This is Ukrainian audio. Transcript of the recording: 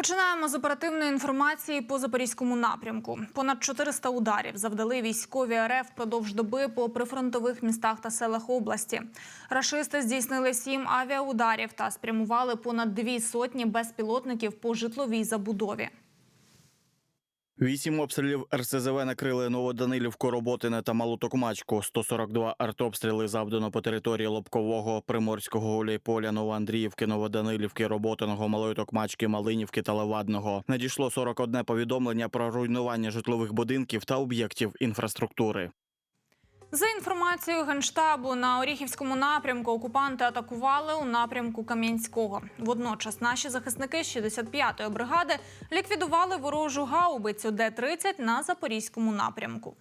Починаємо з оперативної інформації по запорізькому напрямку. Понад 400 ударів завдали військові РФ впродовж доби по прифронтових містах та селах області. Рашисти здійснили сім авіаударів та спрямували понад дві сотні безпілотників по житловій забудові. Вісім обстрілів РСЗВ накрили Новоданилівку, Роботине та Малотокмачку. 142 артобстріли завдано по території Лобкового, Приморського, Гуляйполя, Новоандріївки, Новоданилівки, Роботиного, Малої Токмачки, Малинівки та Левадного. Надійшло 41 повідомлення про руйнування житлових будинків та об'єктів інфраструктури. За інформацією генштабу на Оріхівському напрямку окупанти атакували у напрямку Кам'янського. Водночас наші захисники 65-ї бригади ліквідували ворожу гаубицю Д-30 на запорізькому напрямку.